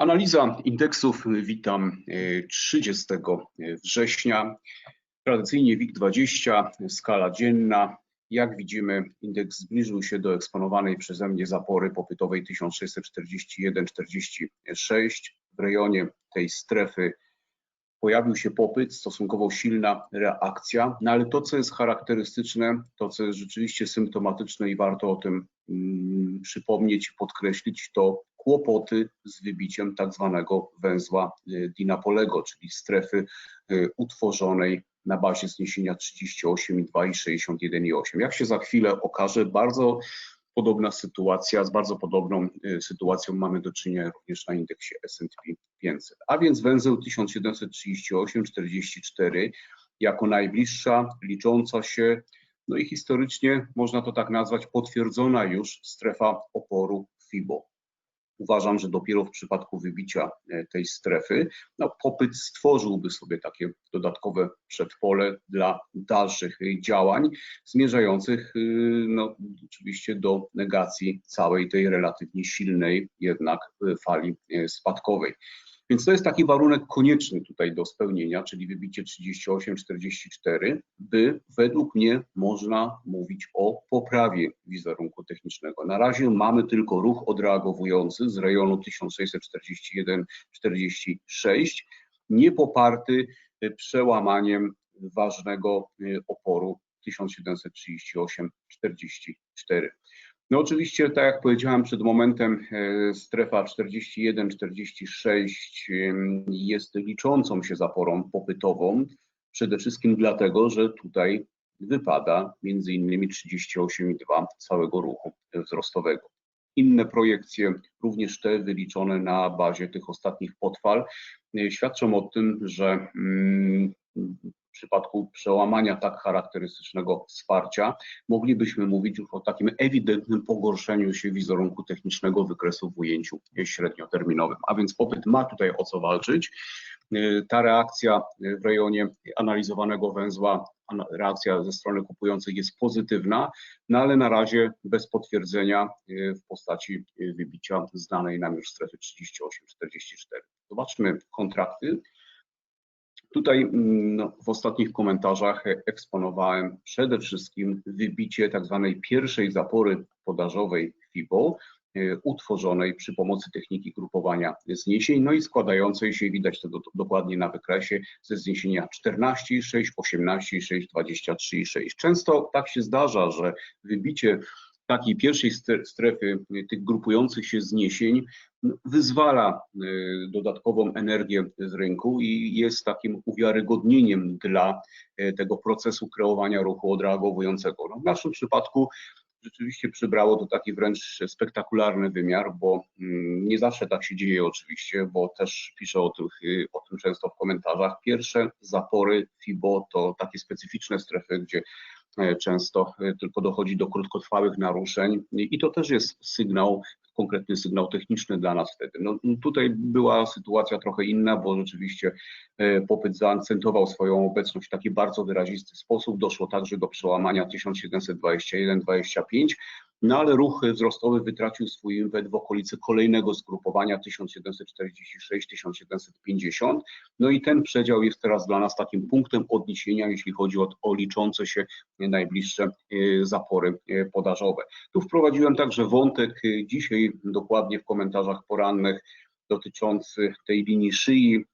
Analiza indeksów witam 30 września. Tradycyjnie WIG20, skala dzienna. Jak widzimy, indeks zbliżył się do eksponowanej przeze mnie zapory popytowej 1641-46. W rejonie tej strefy pojawił się popyt, stosunkowo silna reakcja, no ale to, co jest charakterystyczne, to, co jest rzeczywiście symptomatyczne i warto o tym mm, przypomnieć i podkreślić, to kłopoty z wybiciem tak zwanego węzła y, Dinapolego, czyli strefy y, utworzonej na bazie zniesienia 38,2 i 61,8. Jak się za chwilę okaże, bardzo podobna sytuacja, z bardzo podobną y, sytuacją mamy do czynienia również na indeksie S&P 500. A więc węzeł 1738,44 jako najbliższa, licząca się, no i historycznie można to tak nazwać, potwierdzona już strefa oporu FIBO uważam, że dopiero w przypadku wybicia e, tej strefy no, popyt stworzyłby sobie takie dodatkowe przedpole dla dalszych działań zmierzających y, no, oczywiście do negacji całej tej relatywnie silnej jednak y, fali y, spadkowej. Więc to jest taki warunek konieczny tutaj do spełnienia, czyli wybicie 38-44, by według mnie można mówić o poprawie wizerunku technicznego. Na razie mamy tylko ruch odreagowujący z rejonu 1641-46, nie poparty przełamaniem ważnego oporu 1738-44. No oczywiście, tak jak powiedziałem przed momentem, e, strefa 41-46 jest liczącą się zaporą popytową, przede wszystkim dlatego, że tutaj wypada między innymi 38,2 całego ruchu wzrostowego. Inne projekcje, również te wyliczone na bazie tych ostatnich podfal, e, świadczą o tym, że mm, w przypadku przełamania tak charakterystycznego wsparcia moglibyśmy mówić już o takim ewidentnym pogorszeniu się wizerunku technicznego wykresu w ujęciu średnioterminowym. A więc popyt ma tutaj o co walczyć. Ta reakcja w rejonie analizowanego węzła, reakcja ze strony kupujących jest pozytywna, no ale na razie bez potwierdzenia w postaci wybicia znanej nam już strefy 38-44. Zobaczmy kontrakty. Tutaj mm, no, w ostatnich komentarzach eksponowałem przede wszystkim wybicie tak zwanej pierwszej zapory podażowej FIBO, e, utworzonej przy pomocy techniki grupowania zniesień, no i składającej się, widać to do, dokładnie na wykresie, ze zniesienia 14,6, 18,6, 23,6. Często tak się zdarza, że wybicie takiej pierwszej strefy tych grupujących się zniesień wyzwala y, dodatkową energię z rynku i jest takim uwiarygodnieniem dla y, tego procesu kreowania ruchu odreagowującego. No w naszym przypadku rzeczywiście przybrało to taki wręcz spektakularny wymiar, bo mm, nie zawsze tak się dzieje oczywiście, bo też piszę o tym, y, o tym często w komentarzach. Pierwsze zapory FIBO to takie specyficzne strefy, gdzie często e, tylko dochodzi do krótkotrwałych naruszeń i to też jest sygnał, konkretny sygnał techniczny dla nas wtedy. No, tutaj była sytuacja trochę inna, bo rzeczywiście e, popyt zaakcentował swoją obecność w taki bardzo wyrazisty sposób. Doszło także do przełamania 1721-25, no ale ruch wzrostowy wytracił swój impet w okolicy kolejnego zgrupowania 1746-1750. No i ten przedział jest teraz dla nas takim punktem odniesienia, jeśli chodzi o, o liczące się najbliższe e, zapory e, podażowe. Tu wprowadziłem także wątek e, dzisiaj dokładnie w komentarzach porannych dotyczący tej linii szyi,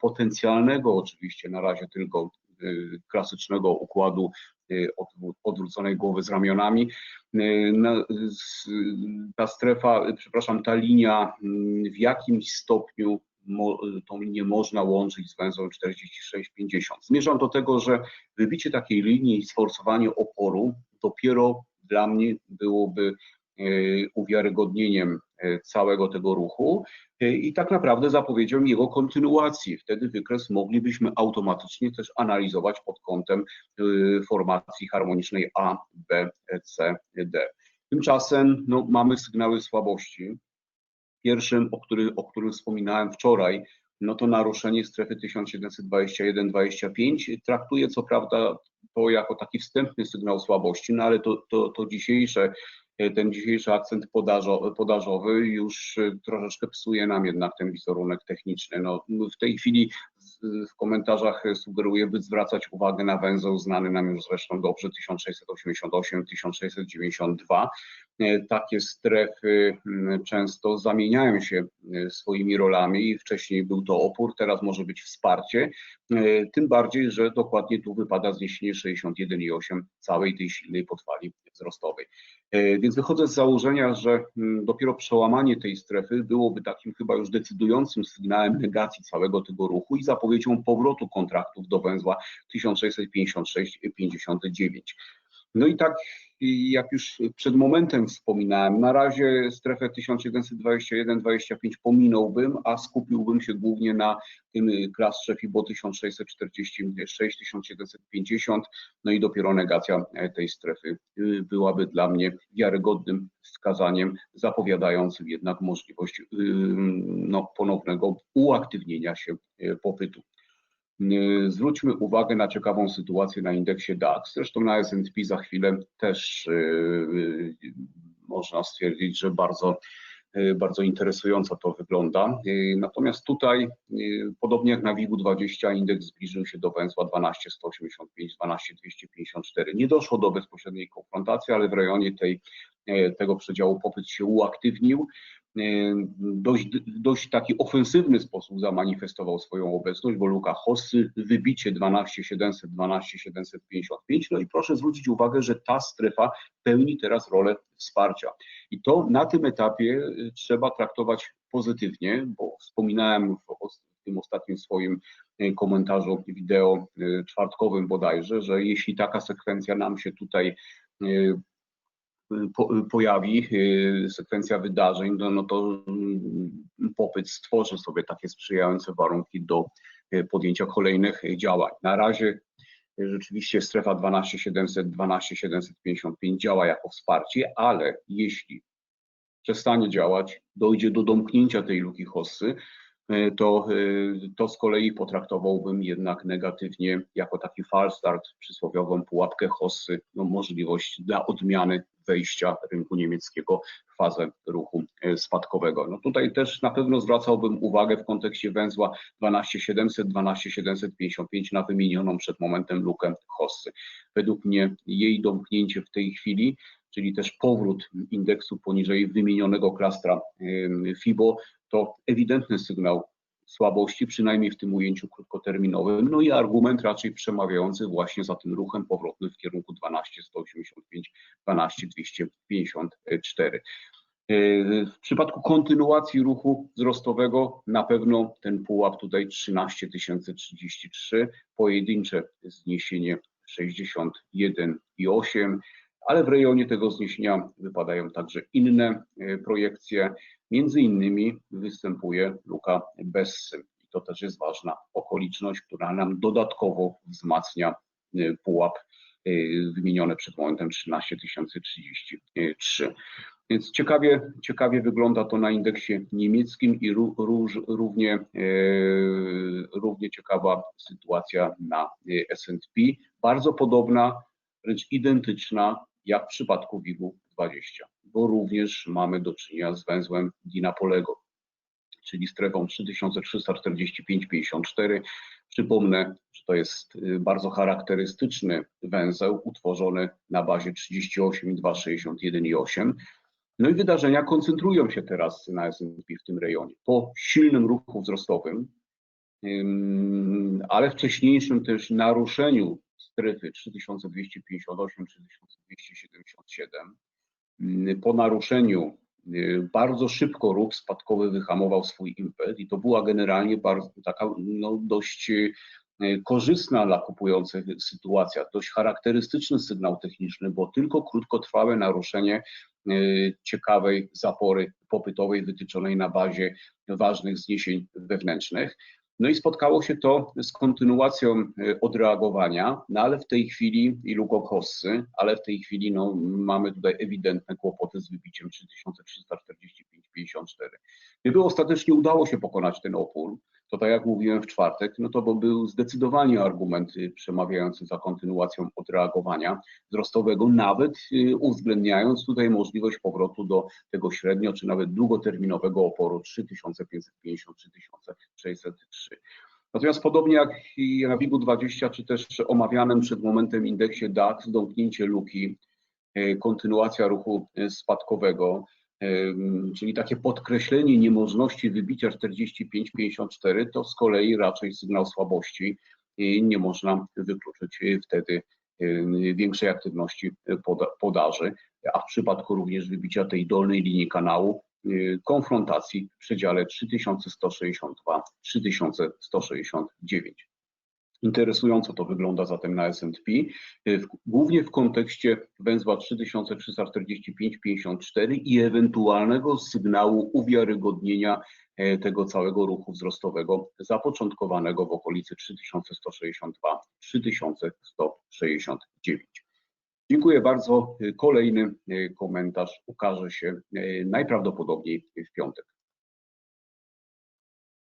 potencjalnego oczywiście na razie tylko klasycznego układu odwróconej głowy z ramionami. Ta strefa, przepraszam, ta linia w jakimś stopniu tą linię można łączyć z węzłem 46-50. Zmierzam do tego, że wybicie takiej linii i sforsowanie oporu dopiero dla mnie byłoby uwiarygodnieniem całego tego ruchu e, i tak naprawdę zapowiedzią jego kontynuacji. Wtedy wykres moglibyśmy automatycznie też analizować pod kątem formacji harmonicznej A, B, C, D. Tymczasem no, mamy sygnały słabości, Pierwszym, o, który, o którym wspominałem wczoraj, no to naruszenie strefy 1721-25. Traktuję co prawda to jako taki wstępny sygnał słabości, no ale to, to, to dzisiejsze ten dzisiejszy akcent podażowy już troszeczkę psuje nam jednak ten wizerunek techniczny. No, w tej chwili w komentarzach sugeruję, by zwracać uwagę na węzeł znany nam już zresztą dobrze 1688, 1692. Takie strefy często zamieniają się e, swoimi rolami. Wcześniej był to opór, teraz może być wsparcie. E, tym bardziej, że dokładnie tu wypada zniesienie 61,8 całej tej silnej podfali wzrostowej. E, więc wychodzę z założenia, że dopiero przełamanie tej strefy byłoby takim chyba już decydującym sygnałem negacji całego tego ruchu i zapowiedzią powrotu kontraktów do węzła 1656-59. No i tak jak już przed momentem wspominałem, na razie strefę 1721-25 pominąłbym, a skupiłbym się głównie na tym klastrze FIBO 1646-1750, no i dopiero negacja tej strefy byłaby dla mnie wiarygodnym wskazaniem zapowiadającym jednak możliwość no, ponownego uaktywnienia się popytu. Y, zwróćmy uwagę na ciekawą sytuację na indeksie DAX. Zresztą na S&P za chwilę też y, y, można stwierdzić, że bardzo, bardzo interesująco to wygląda. Natomiast tutaj, podobnie jak na WIG-20, indeks zbliżył się do węzła 12185, 12254. Nie doszło do bezpośredniej konfrontacji, ale w rejonie tej, tego przedziału popyt się uaktywnił. Y, dość, dość taki ofensywny sposób zamanifestował swoją obecność, bo Luka Hossy wybicie 12700, 12755, no i proszę zwrócić uwagę, że ta strefa pełni teraz rolę wsparcia. I to na tym etapie y, trzeba traktować pozytywnie, bo wspominałem w tym ostatnim swoim y, komentarzu wideo czwartkowym bodajże, że jeśli taka sekwencja nam się tutaj po, pojawi y, sekwencja wydarzeń, no, no to mm, popyt stworzy sobie takie sprzyjające warunki do y, podjęcia kolejnych działań. Na razie rzeczywiście strefa 12700, 12755 działa jako wsparcie, ale jeśli przestanie działać, dojdzie do domknięcia tej luki hossy, y, to, to z kolei potraktowałbym jednak negatywnie jako taki false start, przysłowiową pułapkę hossy, no możliwość dla odmiany wejścia rynku niemieckiego w fazę ruchu e, spadkowego. No tutaj też na pewno zwracałbym uwagę w kontekście węzła 12700, 12755 na wymienioną przed momentem lukę Hossy. Według mnie jej domknięcie w tej chwili czyli też powrót indeksu poniżej wymienionego klastra FIBO, to ewidentny sygnał słabości, przynajmniej w tym ujęciu krótkoterminowym. No i argument raczej przemawiający właśnie za tym ruchem powrotnym w kierunku 12185, 12254. W przypadku kontynuacji ruchu wzrostowego na pewno ten pułap tutaj 13033, pojedyncze zniesienie 61,8, ale w rejonie tego zniesienia wypadają także inne e, projekcje. Między innymi występuje luka Bessy. I to też jest ważna okoliczność, która nam dodatkowo wzmacnia e, pułap e, wymieniony przed momentem 13033. Więc ciekawie, ciekawie wygląda to na indeksie niemieckim i róż, równie, równie ciekawa sytuacja na S&P. Bardzo podobna, wręcz identyczna jak w przypadku WIG-u 20, bo również mamy do czynienia z węzłem Dinapolego, czyli strefą 3345-54. Przypomnę, że to jest y, bardzo charakterystyczny węzeł utworzony na bazie 38,261,8. No i wydarzenia koncentrują się teraz na S&P w tym rejonie. Po silnym ruchu wzrostowym, ale wcześniejszym też naruszeniu strefy 3258, 3277. Mm, po naruszeniu y, bardzo szybko ruch spadkowy wyhamował swój impet i to była generalnie bardzo taka no, dość y, korzystna dla kupujących sytuacja, dość charakterystyczny sygnał techniczny, bo tylko krótkotrwałe naruszenie y, ciekawej zapory popytowej wytyczonej na bazie ważnych zniesień wewnętrznych. No i spotkało się to z kontynuacją e, odreagowania, no ale w tej chwili i lukokosy, ale w tej chwili no, mamy tutaj ewidentne kłopoty z wybiciem 3345-54. Gdyby ostatecznie udało się pokonać ten opór, to tak jak mówiłem w czwartek, no to bo był zdecydowanie argument y, przemawiający za kontynuacją odreagowania wzrostowego, nawet y, uwzględniając tutaj możliwość powrotu do tego średnio czy nawet długoterminowego oporu 3550-3603. Natomiast podobnie jak na WIG-20, czy też omawianym przed momentem indeksie DAX, domknięcie luki, y, kontynuacja ruchu spadkowego, czyli takie podkreślenie niemożności wybicia 45-54, to z kolei raczej sygnał słabości i nie można wykluczyć wtedy większej aktywności podaży, a w przypadku również wybicia tej dolnej linii kanału konfrontacji w przedziale 3162-3169. Interesująco to wygląda zatem na S&P, głównie w kontekście węzła 3345-54 i ewentualnego sygnału uwiarygodnienia e, tego całego ruchu wzrostowego zapoczątkowanego w okolicy 3162-3169. Dziękuję bardzo. Kolejny e, komentarz ukaże się e, najprawdopodobniej w piątek.